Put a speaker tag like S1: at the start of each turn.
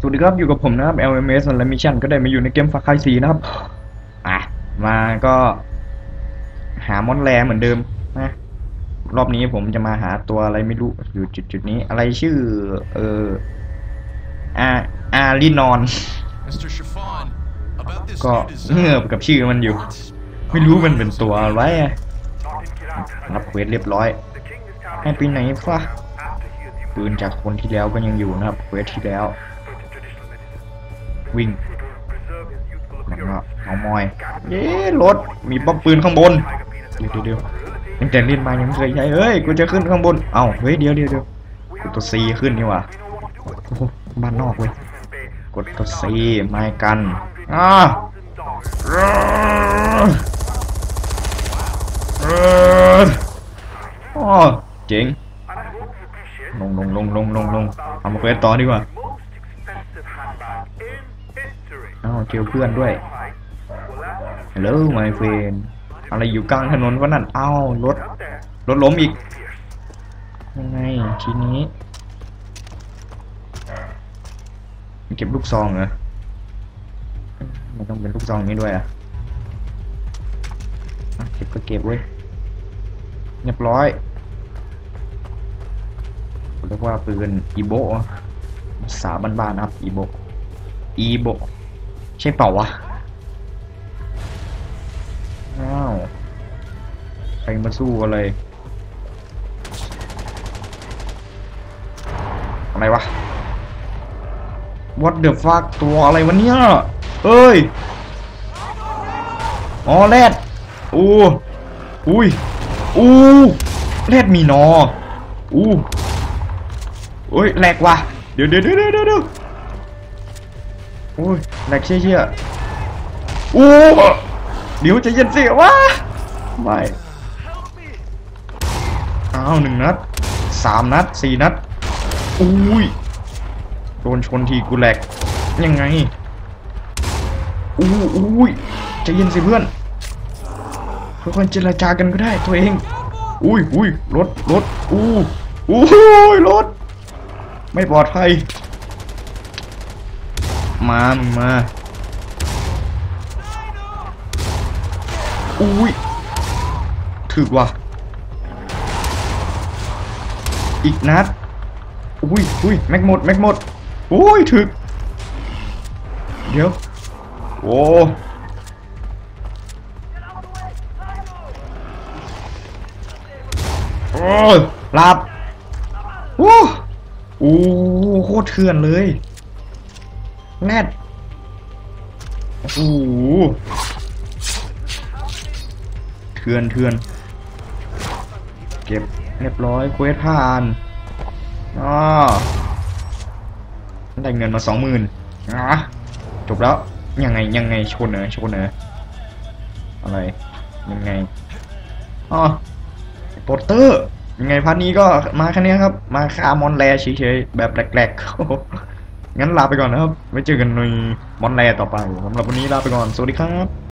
S1: สวัสดีครับ อยู่กับผมนะครับ LMS และมิชชั่นก็ได้มาอยู่ในเกมฟาคายสีนะครับอะมาก็ หามอนแรเหมือนเดิมนะรอบนี้ผมจะมาหาตัวอะไรไม่รู้อยู่จุดจุดๆนี้ อะไรชื่อ เอออาอารีนอน
S2: Mr. Chiffon, about this
S1: ก็
S2: new
S1: เงื
S2: design.
S1: อบกับชื่อมันอยู่ ไม่รู้มันเป็นตัวอะไรอะรับเควสเรียบร้อย ให้ไปไหนฟะปืนจากคนที่แล้วก็ยังอยู่นะครับเควสที่แล้ว วิ่งแล้วก็เอามอย เย้รถ มีป้อมปืนข้างบน เดี๋ยวเดี๋ยวเดี๋ยวตั้งแต่เล่นมายังไม่เคยใช้เฮ้ย กูจะขึ้นข้างบน เอ้า เฮ้ย เดี๋ยวเดี๋ยวเดี๋ยวกดตัวซีขึ้นนี่ว่าโอ้โหบ้านนอกเว้ย กดตัวซีไม่กันอ่าอ๋อเจ๋ง ลงลงลงลงลงลงเอามาเควสต่อดีกว่า อ้าวเจอเพื่อนด้วยฮัลโหลไมเฟนอะไรอยู่กลางถนนวะนั่นอ้าวรถรถล้มอีกยังไงทีนี้เก็บลูกซองเหรอมันต้องเป็นลูกซองนี้ด้วยอะอะเก็บก็เก็บเว้ยเรียบร้อยเรียกว่าปืนอีโบะภาษาบ้านๆนะครับอีโบะ อีโบใช่เปล่าวะ อ้าว ใครมาสู้อะไร อะไรวะ What the fuck ตัวอะไรวะเนี่ย เอ้ย อ๋อแรดอู้อุ้ยอู้แรดมีนออู้โอ้ยแหลกว่ะ เดี๋ยวเดี๋ยวเดี๋ยวเดี๋ยวเดี๋ยว โอ้ยแหลกเชี่ยเชี่ยอู้เดี๋ยวจะเย็นสิวะไม่อ้าวหนึ่งนัดสามนัดสี่นัดอุ้ยโดนชนทีกูแหลกยังไงอู้อุ้ยจะเย็นสิเพื่อนค่อยๆเจรจากันก็ได้ตัวเองอุ้ยอุ้ยรถรถอู้อู้ยรถไม่ปลอดภัย มามึงมาอุ้ยถึกว่ะ อีกนัด อุ้ยอุ้ยแม็กหมด แม็กหมด อุ้ยถึก เดี๋ยว โอ้โอ้หลับโอ้โอ้โคตรเถื่อนเลย แรดโอ้โหเทือนเทือน เก็บเรียบร้อยเควสผ่านอ๋อได้เงินมาสองหมื่นอะจบแล้ว ยังไงยังไงชนเหรอชนเหรออะไรยังไงอ๋อโปสเตอร์ยังไงพาร์ทนี้ก็มาแค่นี้ครับ มาฆ่ามอนแรเฉยๆแบบแปลกๆ งั้นลาไปก่อนนะครับ ไว้เจอกันในมอนแลต่อไปสำหรับวันนี้ลาไปก่อน สวัสดีครับ